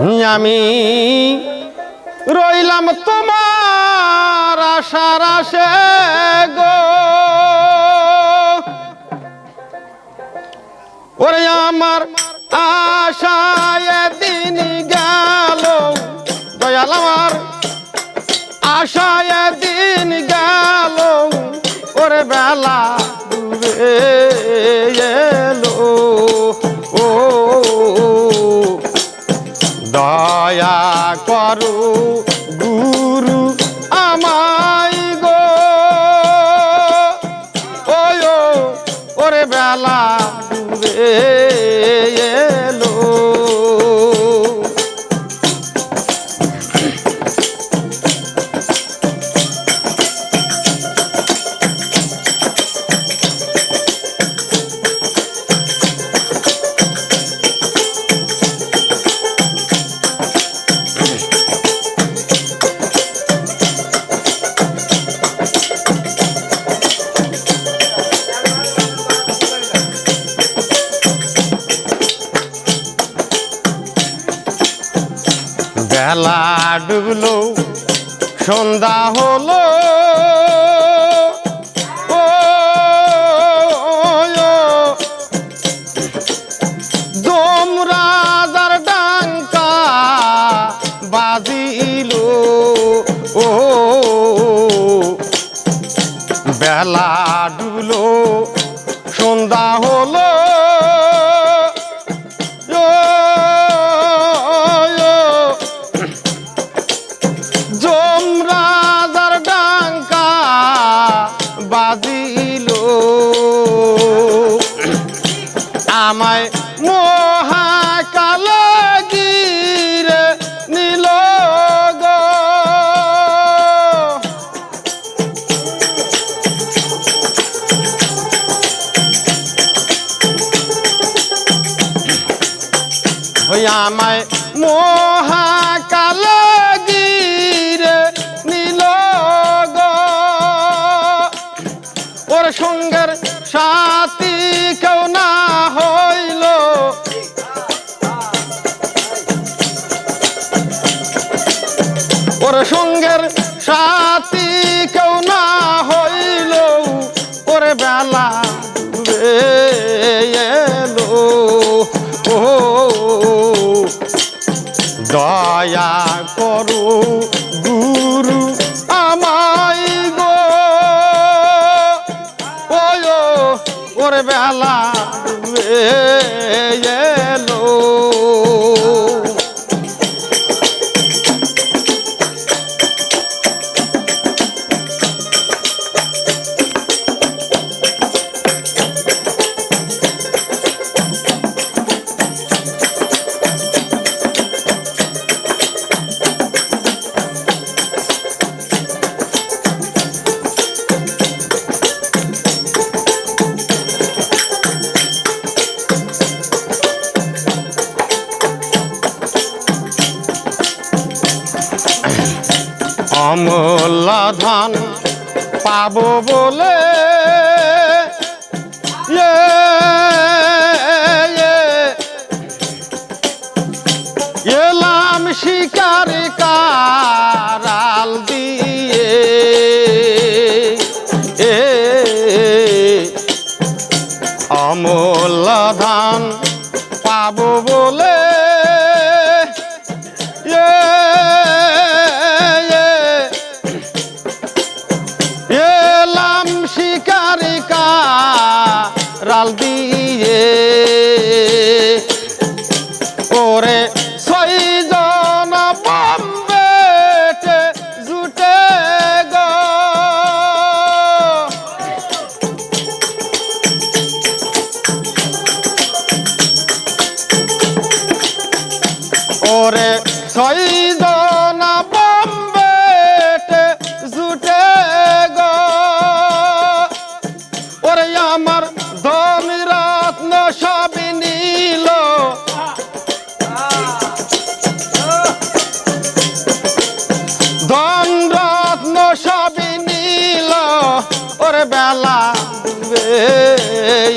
আমি রইলাম তোমার আশার আশে গো। ওরে আমার আশায় দিন গেল, দয়াল আমার আশায় দিন গেল, ওরে বেলা ডুবে এলো। দয়া করু। বেলা ডুবলো সন্ধ্যা হলো। ও, ও, দোম রাজার ডাঙ্কা বাজিল ও। বেলা আমায় মহাকাল গিরে নীল ওর সঙ্গের সাথী কেউ না হইল। ওর সঙ্গের সাথী কেউ না হইল। ওরে বেলা এলো। ও দয়া করো গুরু আমায় গো। ওরে বেলা পাবো বলে ইয়ে, ইয়ে, এলাম শিকার কারাল দিয়ে। এ অমূল্য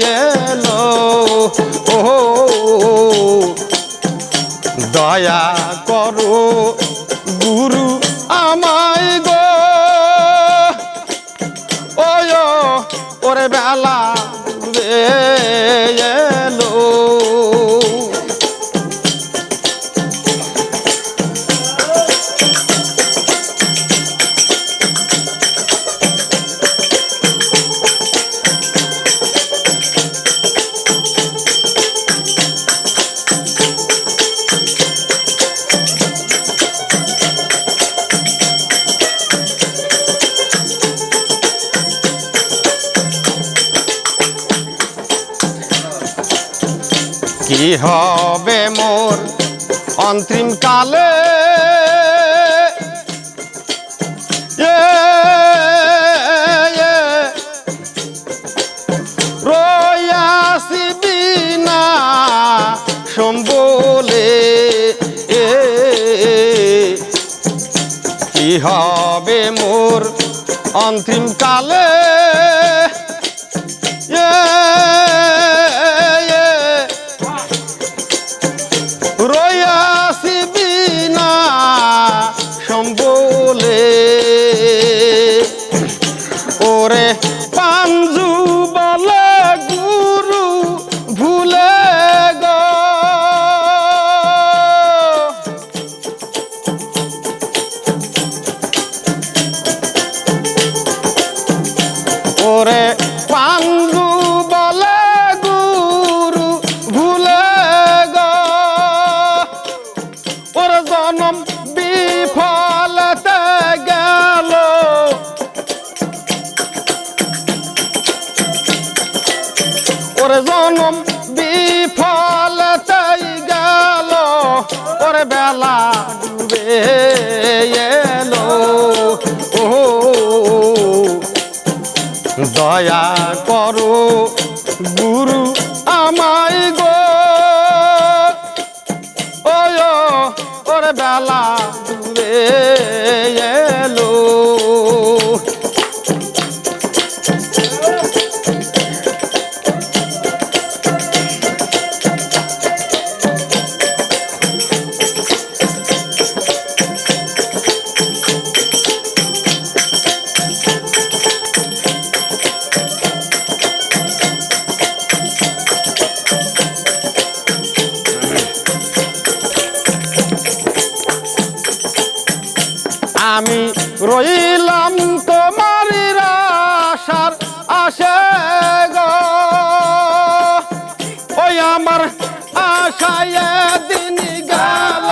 এলো। ও দয়া করো গুরু আমায় গো। ওয় ওরে বেলা এলো। কি হবে মোর অন্তিম কালে? হবে মোর অন্তিম কালে? দয়া করো গুরু আমায় গো। ওরে বেলা দূরে এলো। আশায় দিন গেল,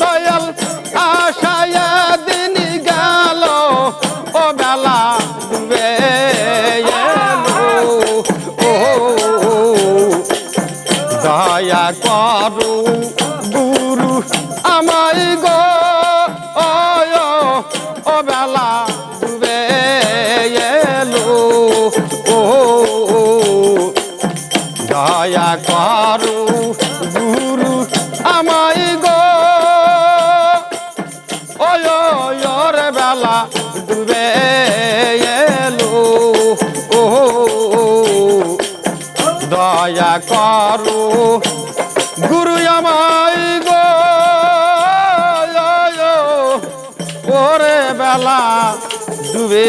দয়াল আশায় দিন গেল, ও বেলা ও দয়া করু গুরু আমায় গো ও বেলা করু গুরু আমায় গো। ওয় রে বেলা ডুবে এলো। ও, দয়া করো, গুরু আমায় গো। ওরে বেলা ডুবে